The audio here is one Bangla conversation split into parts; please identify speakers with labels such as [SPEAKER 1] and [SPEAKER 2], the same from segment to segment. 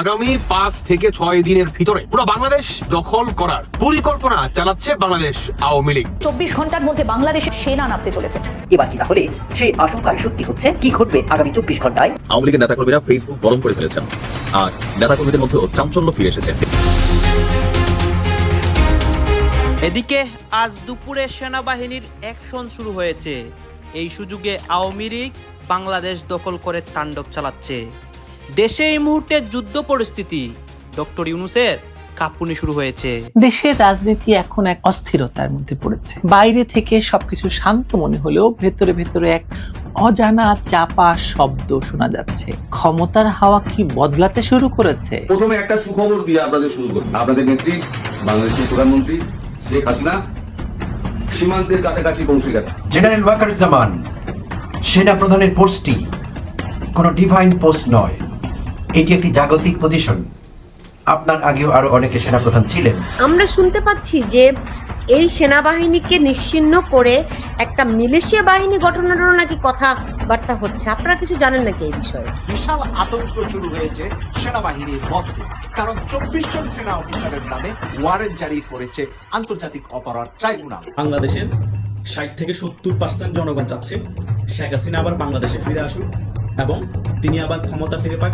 [SPEAKER 1] আগামী পাঁচ থেকে ছয় দিনের ভিতরে পুরো বাংলাদেশ দখল করার পরিকল্পনা চালাচ্ছে বাংলাদেশ আওয়ামী লীগ।
[SPEAKER 2] চব্বিশ ঘণ্টার মধ্যে বাংলাদেশের সেনা নামতে চলেছে।
[SPEAKER 3] এবার কি তাহলে সেই আশঙ্কায় সত্যি হচ্ছে? কি ঘটবে আগামী চব্বিশ ঘন্টায়?
[SPEAKER 4] আওয়ামী লীগের নেতাকর্মীরা ফেসবুক গরম করে ফেলেছেন। আর নেতাকর্মীদের মধ্যেও চাঞ্চল্য ফিরে এসেছে।
[SPEAKER 5] এদিকে আজ দুপুরে সেনাবাহিনীর অ্যাকশন শুরু হয়েছে। এই সুযোগে আওয়ামী লীগ বাংলাদেশ দখল করে তাণ্ডব চালাচ্ছে। দেশে এই মুহূর্তে যুদ্ধ পরিস্থিতি। ডক্টর ইউনুসের কাঁপুনি শুরু হয়েছে।
[SPEAKER 6] দেশের রাজনীতি এখন এক অস্থিরতার মধ্যে পড়েছে। বাইরে থেকে সবকিছু শান্ত মনে হলেও ভেতরে ভেতরে এক অজানা চাপা শব্দ শোনা যাচ্ছে। ক্ষমতার হাওয়া কি বদলাতে শুরু করেছে?
[SPEAKER 7] প্রথমে একটা সুখবর দিয়ে আপনাদের শুরু করি। আপনাদের নেত্রী বাংলাদেশের প্রধানমন্ত্রী শেখ হাসিনা সীমান্তের কাছাকাছি পৌঁছে গেছে।
[SPEAKER 8] জেনারেল ওয়াকারুজ্জামান সেনা প্রধানের পোস্টটি কোনো ডিভাইন পোস্ট নয়। এটি একটি জাগতিক পজিশন আপনার আগেও আরও অনেকে সেনাপ্রধান ছিলেন।
[SPEAKER 9] আমরা শুনতে পাচ্ছি যে এই সেনাবাহিনীকে নিশ্চিহ্ন করে একটা মিলিশিয়া বাহিনী গঠনেরও নাকি কথাবার্তা হচ্ছে। আপনারা কিছু জানেন নাকি এই বিষয়ে?
[SPEAKER 10] বিশাল আতঙ্ক শুরু হয়েছে সেনাবাহিনীর মধ্যে কারণ চব্বিশ জন সেনা অফিসারের নামে ওয়ারেন্ট জারি করেছে আন্তর্জাতিক অপরাধ ট্রাইব্যুনাল।
[SPEAKER 11] বাংলাদেশের ষাট থেকে সত্তর পার্সেন্ট জনগণ চাচ্ছে শেখ হাসিনা আবার বাংলাদেশে ফিরে আসুক এবং তিনি আবার ক্ষমতা ফিরে পাক।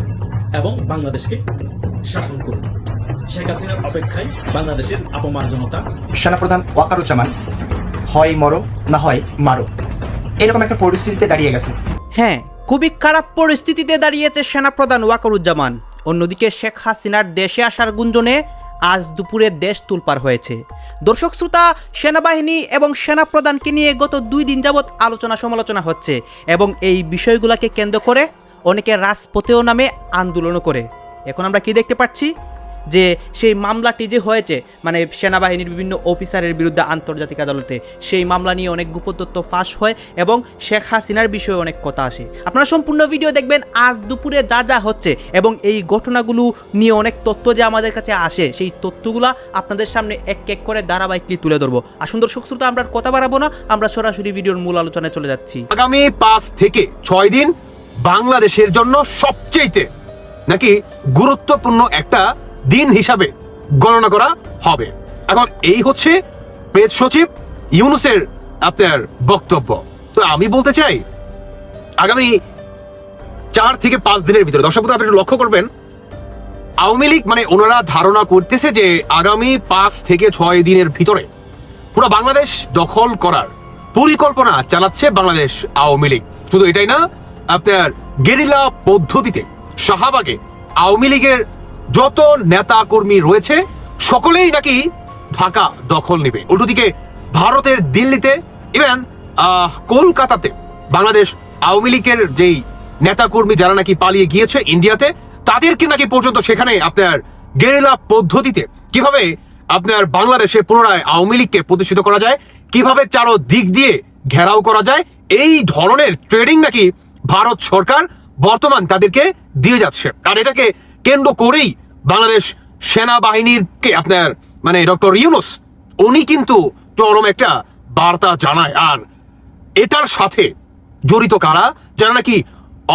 [SPEAKER 11] এবং বাংলাদেশকে শাসন করুন। শেখ হাসিনার অপেক্ষায় বাংলাদেশের আপমার জনতা
[SPEAKER 12] সেনাপ্রধান ওয়াকারুজ্জামান হয় মরো না হয় মারো এরকম একটা পরিস্থিতিতে দাঁড়িয়ে গেছে।
[SPEAKER 5] হ্যাঁ খুবই খারাপ পরিস্থিতিতে দাঁড়িয়েছে সেনাপ্রধান ওয়াকারুজ্জামান। অন্যদিকে শেখ হাসিনার দেশে আসার গুঞ্জনে আজ দুপুরে দেশ তুলপার হয়েছে। দর্শক শ্রোতা সেনাবাহিনী এবং সেনাপ্রধানকে নিয়ে গত দুই দিন যাবৎ আলোচনা সমালোচনা হচ্ছে এবং এই বিষয়গুলোকে কেন্দ্র করে অনেকে রাজপথেও নামে আন্দোলনও করে। এখন আমরা কি দেখতে পাচ্ছি? যে সেই মামলাটি যে হয়েছে মানে সেনাবাহিনীর বিভিন্ন অফিসারের বিরুদ্ধে আন্তর্জাতিক আদালতে, সেই মামলা নিয়ে অনেক গোপন তথ্য ফাঁস হয় এবং শেখ হাসিনার বিষয়ে অনেক কথা আসে। আপনারা সম্পূর্ণ ভিডিও দেখবেন, আজ দুপুরে যা যা হচ্ছে এবং এই ঘটনাগুলো নিয়ে অনেক তথ্য যে আমাদের কাছে আসে, সেই তথ্যগুলো আপনাদের সামনে এক এক করে ধারাবাহিকলি তুলে ধরবো। আর সুন্দর সুশ্রুত আমরা কথা বাড়াবো না, আমরা সরাসরি ভিডিওর মূল আলোচনায় চলে যাচ্ছি।
[SPEAKER 1] আগামী পাঁচ থেকে ছয় দিন বাংলাদেশের জন্য সবচেয়ে নাকি গুরুত্বপূর্ণ একটা দিন হিসাবে গণনা করা হবে। এখন এই হচ্ছে প্রেস সচিব ইউনুসের আপনার বক্তব্য। তো আমি বলতে চাই, আগামী চার থেকে পাঁচ দিনের ভিতরে, দর্শক আপনি একটু লক্ষ্য করবেন, আওয়ামী লীগ মানে ওনারা ধারণা করতেছে যে আগামী পাঁচ থেকে ছয় দিনের ভিতরে পুরো বাংলাদেশ দখল করার পরিকল্পনা চালাচ্ছে বাংলাদেশ আওয়ামী লীগ। শুধু এটাই না আপনার গেরিলা পদ্ধতিতে শাহবাগে আওয়ামী লীগের যত নেতা কর্মী রয়েছে, সকলেই নাকি ঢাকা দখল নেবে। উল্টোদিকে ভারতের দিল্লিতে ইভেন কলকাতাতে বাংলাদেশ আওয়ামী লীগের যেই নেতা কর্মী যারা নাকি পালিয়ে গিয়েছে ইন্ডিয়াতে, তাদেরকে নাকি পর্যন্ত সেখানে আপনার গেরিলা পদ্ধতিতে কীভাবে আপনার বাংলাদেশে পুনরায় আওয়ামী লীগকে প্রতিষ্ঠিত করা যায়, কীভাবে চারো দিক দিয়ে ঘেরাও করা যায়, এই ধরনের ট্রেডিং নাকি ভারত সরকার বর্তমান তাদেরকে দিয়ে যাচ্ছে। আর এটাকে কেন্দ্র করেই বাংলাদেশ সেনাবাহিনীর কে আপনার মানে ডক্টর ইউনুস, উনি কিন্তু চরম একটা বার্তা জানায়। আর এটার সাথে জড়িত কারা? যারা নাকি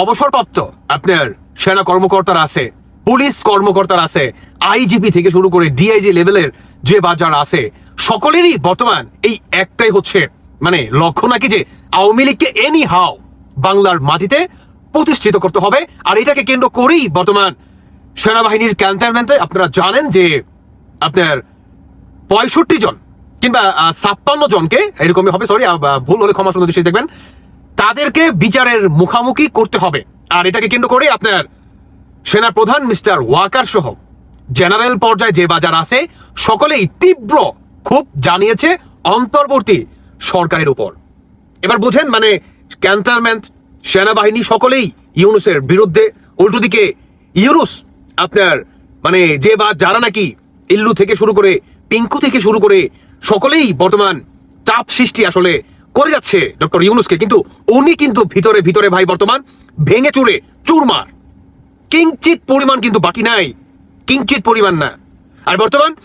[SPEAKER 1] অবসরপ্রাপ্ত আপনার সেনা কর্মকর্তারা আছে, পুলিশ কর্মকর্তারা আছে, আইজিপি থেকে শুরু করে ডিআইজি লেভেলের যে বাজার আছে, সকলেরই বর্তমান এই একটাই হচ্ছে মানে লক্ষ্য নাকি যে আওয়ামী লীগকে এনি হাও বাংলার মাটিতে প্রতিষ্ঠিত করতে হবে। আর এটাকে কেন্দ্র করেই বর্তমান সেনাবাহিনীর ক্যান্টনমেন্টে আপনারা জানেন যে আপনার পঁয়ষট্টি জন কিংবা ছাপ্পান্ন জনকে, এরকমই হবে সরি ভুল হলে ক্ষমা সুন্দর দৃষ্টি দেখবেন, তাদেরকে বিচারের মুখামুখি করতে হবে। আর এটাকে কেন্দ্র করে আপনার সেনা প্রধান মিস্টার ওয়াকার সহ জেনারেল পর্যায়ে যে বাজার আছে, সকলেই তীব্র খুব জানিয়েছে অন্তর্বর্তী সরকারের উপর। এবার বুঝেন মানে ক্যান্টনমেন্ট সেনাবাহিনী সকলেই ইউনুসের বিরুদ্ধে উল্টো দিকে ইউনুস আপনার মানে যে বা যারা নাকি ইল্লু থেকে শুরু করে পিঙ্কু থেকে শুরু করে সকলেই বর্তমান চাপ সৃষ্টি আসলে করে যাচ্ছে ডক্টর ইউনুসকে। কিন্তু উনি কিন্তু ভিতরে ভিতরে ভাই বর্তমান ভেঙে চুরে চুরমার। কিঞ্চিত পরিমাণ কিন্তু বাকি নাই। কিঞ্চিত পরিমাণ না। আর বর্তমান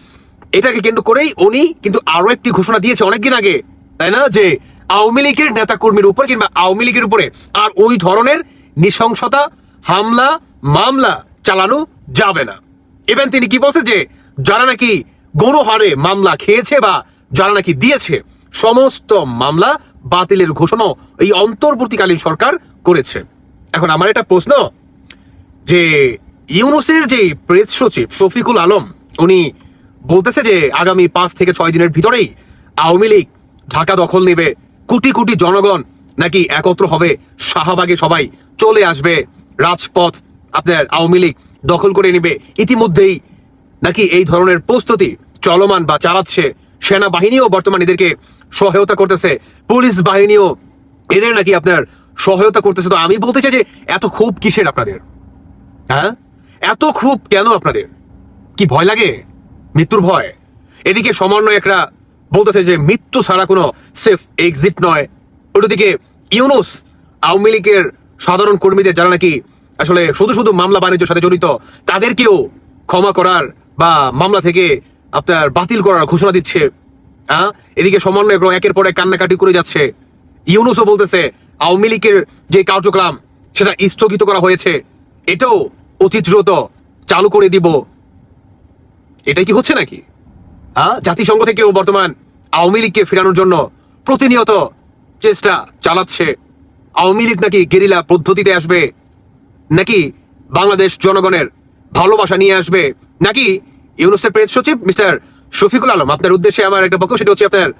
[SPEAKER 1] এটাকে কেন্দ্র করেই উনি কিন্তু আরও একটি ঘোষণা দিয়েছে অনেকদিন আগে, তাই না? যে আওয়ামী লীগের নেতা কর্মীর উপর কিংবা আওয়ামী লীগের উপরে আর ওই ধরনের নৃশংসতা, হামলা, মামলা চালানো যাবে না। ইভেন তিনি কি বলছে যে, যারা নাকি গণহারে মামলা খেয়েছে বা যারা নাকি দিয়েছে, সমস্ত মামলা বাতিলের ঘোষণা এই অন্তর্বর্তীকালীন সরকার করেছে। এখন আমার একটা প্রশ্ন, যে ইউনুসের যে প্রেস সচিব শফিকুল আলম, উনি বলতেছে যে আগামী পাঁচ থেকে ছয় দিনের ভিতরেই আওয়ামী লীগ ঢাকা দখল নেবে কোটি কোটি জনগণ নাকি একত্র হবে, শাহবাগে সবাই চলে আসবে, রাজপথ আপনার আওয়ামী লীগ দখল করে নেবে। ইতিমধ্যেই নাকি এই ধরনের প্রস্তুতি চলমান বা চালাচ্ছে সেনাবাহিনীও বর্তমান এদেরকে সহায়তা করতেছে, পুলিশ বাহিনীও এদের নাকি আপনার সহায়তা করতেছে। তো আমি বলতে চাই যে, এত খুব কিসের আপনাদের? হ্যাঁ? এত খুব কেন আপনাদের? কি ভয় লাগে? মৃত্যুর ভয়? এদিকে সমন্বয়করা বলতেছে যে মৃত্যু ছাড়া কোনো সেফ এক্সিট নয়। ওটাদিকে ইউনুস আওয়ামী লীগের সাধারণ কর্মীদের যারা নাকি আসলে শুধু শুধু মামলা বাণিজ্যের সাথে জড়িত, তাদেরকেও ক্ষমা করার বা মামলা থেকে আপনার বাতিল করার ঘোষণা দিচ্ছে। হ্যাঁ এদিকে সমন্বয়ক একের পর কান্নাকাটি করে যাচ্ছে। ইউনুসও বলতেছে, আওয়ামী লীগের যে কার্যক্রম, সেটা স্থগিত করা হয়েছে। এটাও অতি দ্রুত চালু করে দিব। এটাই কি হচ্ছে নাকি? জাতিসংঘ থেকেও বর্তমান আওয়ামী লীগকে ফেরানোর জন্য প্রতিনিয়ত চেষ্টা চালাচ্ছে। আওয়ামী লীগ নাকি গেরিলা পদ্ধতিতে আসবে? নাকি বাংলাদেশ জনগণের ভালোবাসা নিয়ে আসবে? নাকি ইউনুসের প্রেস সচিব মিস্টার শফিকুল আলম, আপনার উদ্দেশ্যে আমার একটা বক্তব্য, সেটা হচ্ছে আপনার,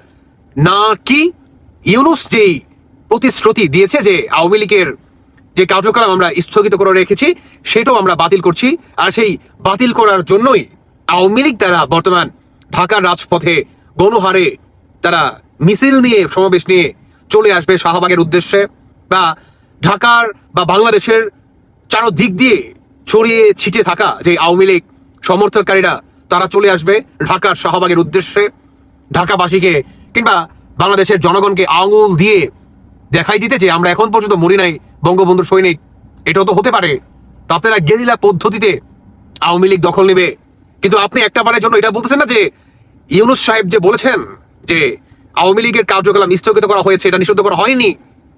[SPEAKER 1] না কি ইউনুস যেই প্রতিশ্রুতি দিয়েছে যে আওয়ামী লীগের যে কার্যক্রম আমরা স্থগিত করে রেখেছি, সেটাও আমরা বাতিল করছি, আর সেই বাতিল করার জন্যই আওয়ামী লীগ দ্বারা বর্তমান ঢাকার রাজপথে গণহারে তারা মিছিল নিয়ে, সমাবেশ নিয়ে চলে আসবে শাহবাগের উদ্দেশ্যে বা ঢাকার বা বাংলাদেশের চারদিক দিয়ে ছড়িয়ে ছিটে থাকা যে আওয়ামী লীগ সমর্থককারীরা তারা চলে আসবে ঢাকার শাহবাগের উদ্দেশ্যে। ঢাকাবাসীকে কিংবা বাংলাদেশের জনগণকে আঙুল দিয়ে দেখাই দিতে যে আমরা এখন পর্যন্ত মরি নাই বঙ্গবন্ধুর সৈনিক, এটাও তো হতে পারে। তো আপনারা গেরিলা পদ্ধতিতে আওয়ামী লীগ দখল নেবে কিন্তু আপনি একটা বারের জন্য এটা বলতেছেন না যে ইউনুস সাহেব যে বলেছেন যে আওয়ামী লীগের কার্যকলাপ স্থগিত করা হয়েছে, এটা নিষিদ্ধ করা হয়নি।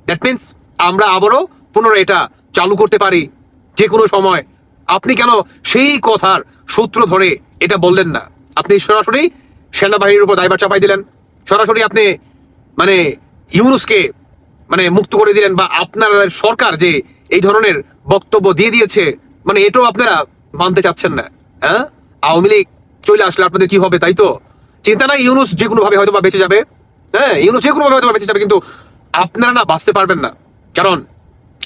[SPEAKER 1] দ্যাট মিনস আমরা আবারও পুনরায় এটা চালু করতে পারি যে কোনো সময়। আপনি কেন সেই কথার সূত্র ধরে এটা বললেন না? আপনি সরাসরি সেনাবাহিনীর উপর দায়ভার চাপাই দিলেন। সরাসরি আপনি মানে ইউনুসকে মানে মুক্ত করে দিলেন বা আপনার সরকার যে এই ধরনের বক্তব্য দিয়ে দিয়েছে মানে এটাও আপনারা মানতে চাচ্ছেন না হ্যাঁ? আওয়ামী লীগ চলে আসলে আপনাদের কি হবে, তাই তো? চিন্তা নাই, ইউনুস যে কোনো ভাবে হয়তো বা বেঁচে যাবে। হ্যাঁ ইউনুস যে কোনো ভাবে হয়তো বেঁচে যাবে, কিন্তু আপনারা না বাঁচতে পারবেন না। কারণ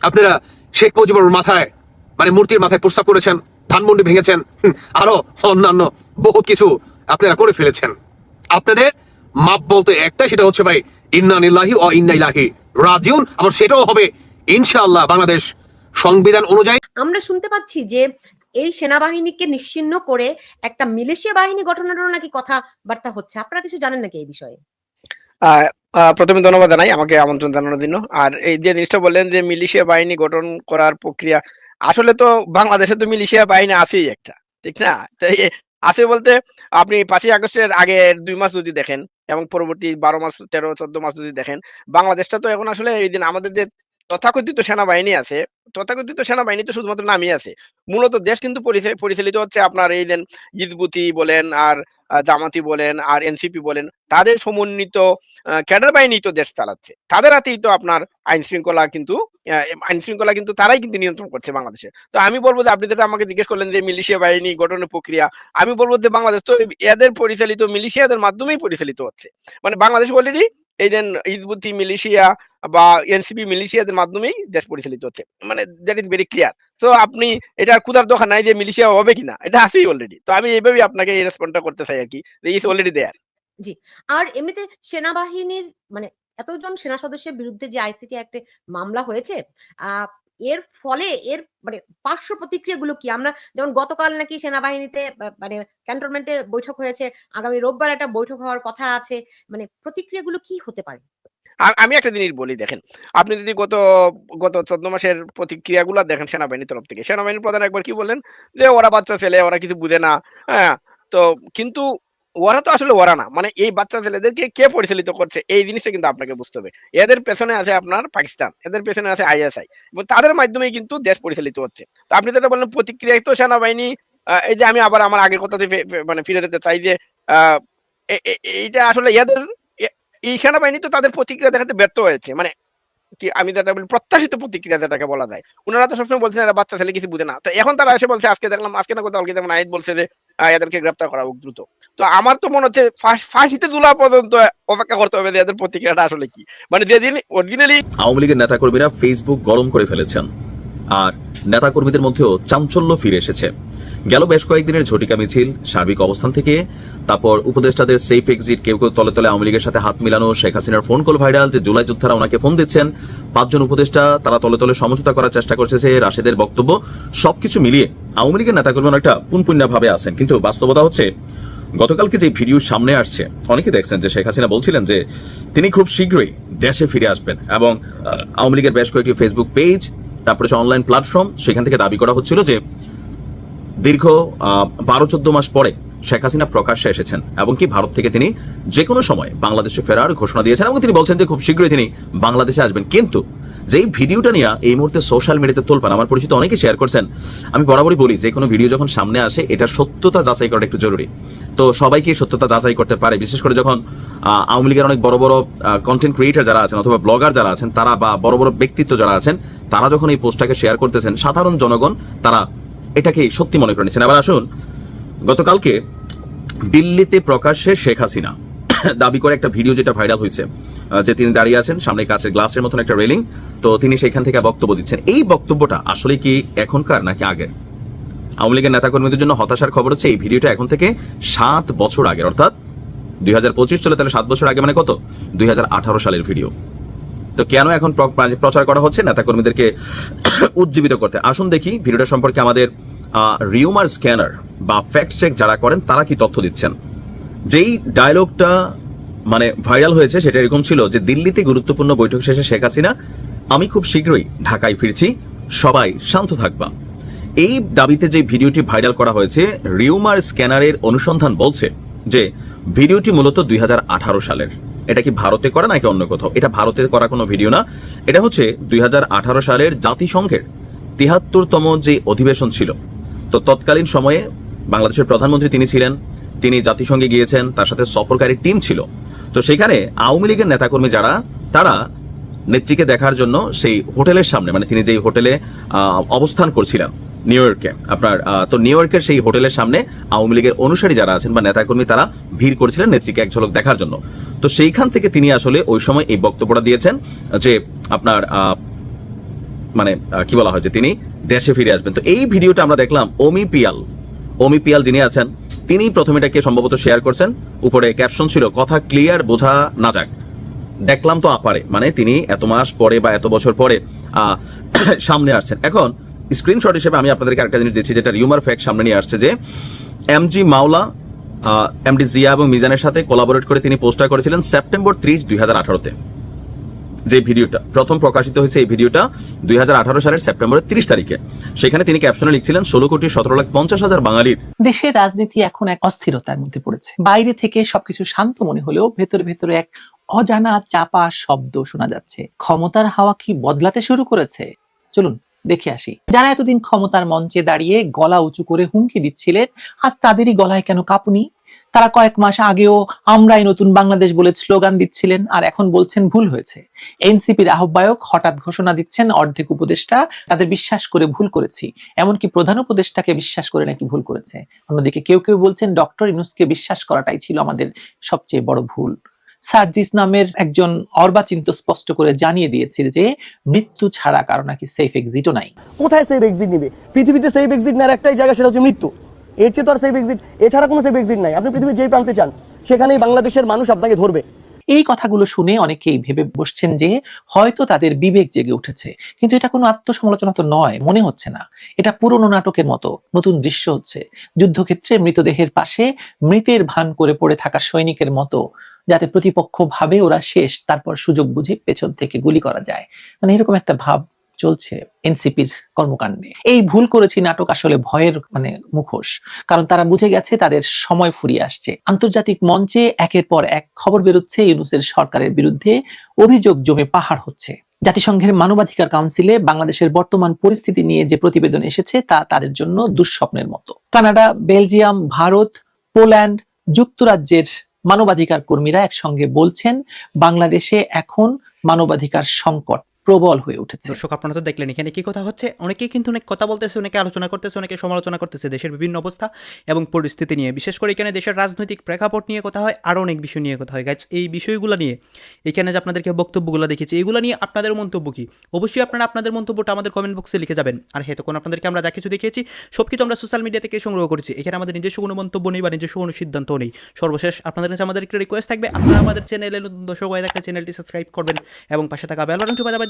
[SPEAKER 1] আপনারা শেখ মুজিবুর মাথায় মানে মূর্তির মাথায় প্রস্তাব করেছেন, ধানমন্ডি ভেঙেছেন আরও অন্যান্য বহুত কিছু আপনারা করে ফেলেছেন। আপনাদের মাপ বলতে একটাই, সেটা হচ্ছে ভাই, ইন্না নিল্লাহি ও ইন্না ইলাহি রাজিউন আবার সেটাও হবে, ইনশাআল্লাহ, বাংলাদেশ সংবিধান অনুযায়ী।
[SPEAKER 9] আমরা শুনতে পাচ্ছি যে এই সেনাবাহিনীকে নিশ্চিন্ন করে একটা মিলেশিয়া বাহিনী গঠনেরও নাকি কথাবার্তা হচ্ছে। আপনারা কিছু জানেন নাকি এই বিষয়ে?
[SPEAKER 12] প্রথমে ধন্যবাদ জানাই, আমাকে আমন্ত্রণ জানানোর জন্য। আর এই যে জিনিসটা বললেন যে মিলিশিয়া বাহিনী গঠন করার প্রক্রিয়া, আসলে তো বাংলাদেশে তো মিলিশিয়া বাহিনী আছেই একটা, ঠিক না? আছে বলতে আপনি পাঁচই আগস্টের আগে দুই মাস যদি দেখেন এবং পরবর্তী বারো মাস, তেরো, চোদ্দ মাস যদি দেখেন, বাংলাদেশটা তো এখন আসলে এই দিন আমাদের যে তথাকথিত সেনাবাহিনী আছে। তথাকথিত সেনাবাহিনী তো শুধুমাত্র নামই আছে। মূলত দেশ কিন্তু পরিচালিত হচ্ছে আপনার এই দেন ইজবুতি বলেন আর জামাতি বলেন আর এনসিপি বলেন, তাদের সমন্বিত ক্যাডার বাহিনী তো দেশ চালাচ্ছে। তাদের হাতেই তো আপনার আইন শৃঙ্খলা কিন্তু আইন শৃঙ্খলা কিন্তু তারাই কিন্তু নিয়ন্ত্রণ করছে বাংলাদেশে। তো আমি বলব যে আপনি যেটা আমাকে জিজ্ঞেস করলেন যে মিলিশিয়া বাহিনী গঠনের প্রক্রিয়া, আমি বলব যে বাংলাদেশ তো এদের পরিচালিত মিলিশিয়াদের মাধ্যমেই পরিচালিত হচ্ছে। মানে বাংলাদেশ অলরেডি এই যে ইজবুতি মিলিশিয়া বা এনসিপি মিলিশিয়াদের মাধ্যমেই দেশ পরিচালিত হচ্ছে। মানে দ্যাট ইজ ভেরি ক্লিয়ার তো আপনি এটার ক্ষুধার দোকান নাই যে মিলিশিয়া হবে কিনা, এটা আছেই অলরেডি তো আমি এইভাবেই আপনাকে এই রেসপন্ডটা করতে চাই আর কি ইজ অলরেডি দেয়ার
[SPEAKER 9] জি। আর এমনিতে সেনাবাহিনীর মানে এতজন সেনা সদস্যের বিরুদ্ধে যে আইসিটি একটা মামলা হয়েছে এর ফলে এর মানে পার্শ্ব প্রতিক্রিয়াগুলো কি? আমরা যেমন গতকাল নাকি সেনাবাহিনীতে মানে ক্যান্টনমেন্টে বৈঠক হয়েছে, আগামী রোববার একটা বৈঠক হওয়ার কথা আছে মানে প্রতিক্রিয়াগুলো কি হতে পারে?
[SPEAKER 12] আমি একটা জিনিস বলি, দেখেন। আপনি যদি গত গত চোদ্দ মাসের প্রতিক্রিয়া প্রতিক্রিয়াগুলো দেখেন সেনাবাহিনীর তরফ থেকে, সেনাবাহিনীর প্রধান একবার কি বললেন? যে ওরা বাচ্চা ছেলে, ওরা কিছু বুঝে না হ্যাঁ? তো কিন্তু ওরা তো আসলে ওরা না। মানে এই বাচ্চা ছেলেদেরকে কে পরিচালিত করছে, এই জিনিসটা কিন্তু আপনাকে বুঝতে হবে। এদের পেছনে আছে আপনার পাকিস্তান, এদের পেছনে আছে আইএসআই। তাদের মাধ্যমেই কিন্তু দেশ পরিচালিত হচ্ছে। তো আপনি যেটা বললেন, প্রতিক্রিয়ায় তো সেনাবাহিনী এই যে আমি আবার আমার আগের কথাতে মানে ফিরে যেতে চাই যে এইটা আসলে ইয়াদের এ- এই সেনাবাহিনী তো তাদের প্রতিক্রিয়া দেখাতে ব্যর্থ হয়েছে। মানে কি আমি যেটা বলি, প্রত্যাশিত প্রতিক্রিয়া যেটাকে বলা যায়। ওনারা তো সবসময় বলছেন, এরা বাচ্চা ছেলে কিছু বুঝে না। তো এখন তারা এসে বলছে, আজকে দেখলাম, আজকে না কোথাও কালকে যেমন আয়াত বলছে যে এদেরকে গ্রেপ্তার করা হোক দ্রুত। তো আমার তো মনে হচ্ছে ফাঁস- ফাঁসিতে তোলা পর্যন্ত অপেক্ষা করতে হবে এদের প্রতিক্রিয়াটা আসলে কি। মানে যেদিন অরিজিনালি
[SPEAKER 4] আওয়ামী লীগের নেতাকর্মীরা ফেসবুক গরম করে ফেলেছেন। আর নেতাকর্মীদের মধ্যেও চাঞ্চল্য ফিরে এসেছে। গেল বেশ কয়েকদিনের ঝটিকা মিছিল, সার্বিক অবস্থান থেকে। তারপর উপদেষ্টাদের সেফ এক্সিট কেউ কেউ তলে তলে আওয়ামী লীগের সাথে হাত মিলানো, শেখ হাসিনার ফোন কল ভাইরাল যে জুলাই যোদ্ধারা ওনাকে ফোন দিচ্ছেন। পাঁচজন উপদেষ্টা, তারা তলে তলে সমঝোতা করার চেষ্টা করছে সে রাশেদের বক্তব্য সবকিছু মিলিয়ে আওয়ামী লীগের নেতাকর্মী অনেকটা পুনপুণ্যা ভাবে আছেন। কিন্তু বাস্তবতা হচ্ছে, গতকালকে যে ভিডিও সামনে আসছে, অনেকে দেখছেন যে শেখ হাসিনা বলছিলেন যে তিনি খুব শীঘ্রই দেশে ফিরে আসবেন এবং আওয়ামী লীগের বেশ কয়েকটি ফেসবুক পেজ তারপরে অনলাইন প্ল্যাটফর্ম সেখান থেকে দাবি করা হচ্ছিল যে দীর্ঘ বারো, চোদ্দ মাস পরে শেখ হাসিনা প্রকাশ্যে এসেছেন এবং কি ভারত থেকে তিনি যে কোনো সময় বাংলাদেশে ফেরার ঘোষণা দিয়েছেন এবং তিনি বলছেন যে খুব শীঘ্রই তিনি বাংলাদেশে আসবেন। কিন্তু যেই ভিডিওটা নিয়ে এই মুহূর্তে সোশ্যাল মিডিয়াতে তোলপান আমার পরিচিত অনেকে শেয়ার করছেন, আমি বরাবরই বলি যে কোনো ভিডিও যখন সামনে আসে এটার সত্যতা যাচাই করা একটু জরুরি। তো সবাইকে সত্যতা যাচাই করতে পারে, বিশেষ করে যখন আওয়ামী লীগের অনেক বড় বড় কন্টেন্ট ক্রিয়েটার যারা আছেন অথবা ব্লগার যারা আছেন, তারা বা বড় বড় ব্যক্তিত্ব যারা আছেন, তারা যখন এই পোস্টটাকে শেয়ার করতেছেন, সাধারণ জনগণ, তারা এটাকে সত্যি মনে করে নিচ্ছেন। আবার আসুন, গতকালকে দিল্লিতে প্রকাশ্যে শেখ হাসিনা দাবি করে একটা ভিডিও যেটা ভাইরাল হয়েছে যে তিনি দাঁড়িয়ে আছেন সামনে কাছে গ্লাসের মতন একটা রেলিং। তো তিনি সেখান থেকে বক্তব্য দিচ্ছেন। এই বক্তব্যটা আসলে কি এখনকার নাকি আগের? আওয়ামী লীগের নেতাকর্মীদের জন্য হতাশার খবর হচ্ছে, এই ভিডিওটা এখন থেকে সাত বছর আগের। অর্থাৎ দুই হাজার পঁচিশ চলে তাহলে সাত বছর আগে মানে কত? দুই হাজার আঠারো সালের ভিডিও। তো কেন এখন প্রচার করা হচ্ছে নেতাকর্মীদেরকে উজ্জীবিত করতে? আসুন দেখি ভিডিওটা সম্পর্কে আমাদের রিউমার স্ক্যানার বা ফ্যাক্ট চেক যারা করেন, তারা কি তথ্য দিচ্ছেন? যেই ডায়লগটা মানে ভাইরাল হয়েছে, সেটা এরকম ছিল যে দিল্লিতে গুরুত্বপূর্ণ বৈঠক শেষে শেখ হাসিনা, আমি খুব শীঘ্রই ঢাকায় ফিরছি, সবাই শান্ত থাকবা। এই দাবিতে যে ভিডিওটি ভাইরাল করা হয়েছে, রিউমার স্ক্যানারের অনুসন্ধান বলছে যে ভিডিওটি মূলত দুই হাজার আঠারো সালের। এটা কি ভারতে করা নাকি অন্য কোথাও? এটা ভারতে করা কোনো ভিডিও না। এটা হচ্ছে দুই হাজার আঠারো সালের জাতিসংঘের তিহাত্তরতম যে অধিবেশন ছিল। তো তৎকালীন সময়ে বাংলাদেশের প্রধানমন্ত্রী তিনি ছিলেন, তিনি জাতিসংঘে গিয়েছেন, তার সাথে সফরকারী টিম ছিল। তো সেখানে আওয়ামী লীগের নেতাকর্মী যারা, তারা নেত্রীকে দেখার জন্য সেই হোটেলের সামনে মানে তিনি যেই হোটেলে অবস্থান করছিলেন নিউ ইয়র্কে আপনার তো নিউ ইয়র্কের সেই হোটেলের সামনে আওয়ামী লীগের অনুসারী যারা আছেন বা নেতাকর্মী তারা ভিড় করেছিলেন নেত্রীকে এক ঝলক দেখার জন্য। তো সেইখান থেকে তিনি আসলে ওই সময় এই বক্তব্যটা দিয়েছেন যে আপনার মানে কি বলা হয় যে তিনি দেশে ফিরে আসবেন। তো এই ভিডিওটা আমরা দেখলাম ওমি পিয়াল। ওমি পিয়াল যিনি আছেন, তিনি প্রথমে এটাকে সম্ভবত শেয়ার করছেন। উপরে ক্যাপশন ছিল, কথা ক্লিয়ার বোঝা না যাক। দেখলাম তো আপারে মানে তিনি এত মাস পরে বা এত বছর পরে সামনে আসছেন। এখন স্ক্রিনশট হিসেবে আমি আপনাদেরকে আরেকটা জিনিস দিচ্ছি যেটা রিউমার ফ্যাক্ট সামনে নিয়ে আসছে যে এমজি মাওলা এমডি জিয়া এবং মিজানের সাথে কোলাবোরেট করে তিনি পোস্টার করেছিলেন সেপ্টেম্বর ত্রিশ দুই হাজার আঠারোতে। যে ভিডিওটা, প্রথম প্রকাশিত হয়েছে এই ভিডিওটা দুই হাজার আঠারো সালের সেপ্টেম্বরের তিরিশ তারিখে। সেখানে তিনি ক্যাপশনে লিখছিলেন, ষোলো কোটি সতেরো লাখ পঞ্চাশ হাজার বাঙালির
[SPEAKER 6] দেশের রাজনীতি এখন এক অস্থিরতার মধ্যে পড়েছে। বাইরে থেকে সবকিছু শান্ত মনে হলেও ভেতরে ভেতরে এক অজানা চাপা শব্দ শোনা যাচ্ছে। ক্ষমতার হাওয়া কি বদলাতে শুরু করেছে? চলুন দেখে আসি। যারা এতদিন ক্ষমতার মঞ্চে দাঁড়িয়ে গলা উঁচু করে হুমকি দিচ্ছিলেন, আজ তাদেরই গলায় কেন কাঁপুনি? তারা কয়েক মাস আগেও আমরাই নতুন বাংলাদেশ বলে স্লোগান দিচ্ছিলেন আর এখন বলছেন ভুল হয়েছে। এনসিপির আহ্বায়ক হঠাৎ ঘোষণা দিচ্ছেন, অর্ধেক উপদেষ্টা তাদের বিশ্বাস করে ভুল করেছি। এমনকি প্রধান উপদেষ্টাকে বিশ্বাস করে নাকি ভুল করেছে। অন্যদিকে কেউ কেউ বলছেন, ডক্টর ইনুসকে বিশ্বাস করাটাই ছিল আমাদের সবচেয়ে বড় ভুল। সার্জিস নামের একজন অর্বাচিন্ত স্পষ্ট করে জানিয়ে দিয়েছিল যে মৃত্যু ছাড়া কারও নাকি সেফ এক্সিটও নাই।
[SPEAKER 13] কোথায় সেফ এক্সিট নিবে? পৃথিবীতে সেফ এক্সিট নেওয়ার একটাই জায়গা সেটা হচ্ছে মৃত্যু। এর চেয়ে তো আর সেফ এক্সিট এছাড়া কোনো সেফ এক্সিট নাই। আপনি পৃথিবীর যেই প্রান্তে চান সেখানেই বাংলাদেশের মানুষ আপনাকে ধরবে।
[SPEAKER 6] এই কথাগুলো শুনে অনেকেই ভেবে বসছেন যে হয়তো তাদের বিবেক জেগে উঠেছে। কিন্তু এটা কোনো আত্মসমালোচনা তো নয় মনে হচ্ছে না। এটা পুরনো নাটকের মতো নতুন দৃশ্য হচ্ছে। যুদ্ধক্ষেত্রে মৃতদেহের পাশে মৃতের ভান করে পড়ে থাকা সৈনিকের মতো যাতে প্রতিপক্ষ ভাবে ওরা শেষ, তারপর সুযোগ বুঝে পেছন থেকে গুলি করা যায়। মানে এরকম একটা ভাব চলছে এনসিপির কর্মকাণ্ডে। এই ভুল করেছি নাটক আসলে ভয়ের মানে মুখোশ, কারণ তারা বুঝে গেছে তাদের সময় ফুরিয়ে আসছে। আন্তর্জাতিক মঞ্চে একের পর এক খবর বেরোচ্ছে ইউনুসের সরকারের বিরুদ্ধে, অভিযোগ জমে পাহাড় হচ্ছে। জাতিসংঘের মানবাধিকার কাউন্সিলে বাংলাদেশের বর্তমান পরিস্থিতি নিয়ে যে প্রতিবেদন এসেছে তা তাদের জন্য দুঃস্বপ্নের মতো। কানাডা, বেলজিয়াম, ভারত, পোল্যান্ড যুক্তরাজ্যের মানবাধিকার কর্মীরা একসঙ্গে বলছেন বাংলাদেশে এখন মানবাধিকার সংকট। প্রবল হয়ে উঠেছে।
[SPEAKER 5] দর্শক, আপনারা তো দেখলেন, এখানে কি কথা হচ্ছে? অনেকেই কিন্তু অনেক কথা বলতেছে, অনেকে আলোচনা করতেছে, অনেকে সমালোচনা করতেছে, দেশের বিভিন্ন অবস্থা এবং পরিস্থিতি নিয়ে। বিশেষ করে এখানে দেশের রাজনৈতিক প্রেক্ষাপট নিয়ে কথা হয়, আরও অনেক বিষয় নিয়ে কথা হয়। গাইজ এই বিষয়গুলো নিয়ে, এখানে যে আপনাদেরকে বক্তব্যগুলো দেখেছি এগুলো নিয়ে আপনাদের মন্তব্য কি? অবশ্যই আপনারা আপনাদের মন্তব্যটা আমাদের কমেন্ট বক্সে লিখে যাবেন। আর হ্যাঁ তখন আপনাদেরকে আমরা যা কিছু দেখিয়েছি সব কিছু আমরা সোশ্যাল মিডিয়া থেকে সংগ্রহ করেছি। এখানে আমাদের নিজস্ব কোনো মন্তব্য নেই বা নিজস্ব কোনো সিদ্ধান্ত নেই। সর্বশেষ আপনাদের কাছে আমাদের একটা রিকোয়েস্ট থাকবে, আপনারা আমাদের চ্যানেলে দর্শক হয়ে থাকলে চ্যানেলটি সাবস্ক্রাইব করবেন এবং পাশে থাকা বেল বাজাবেন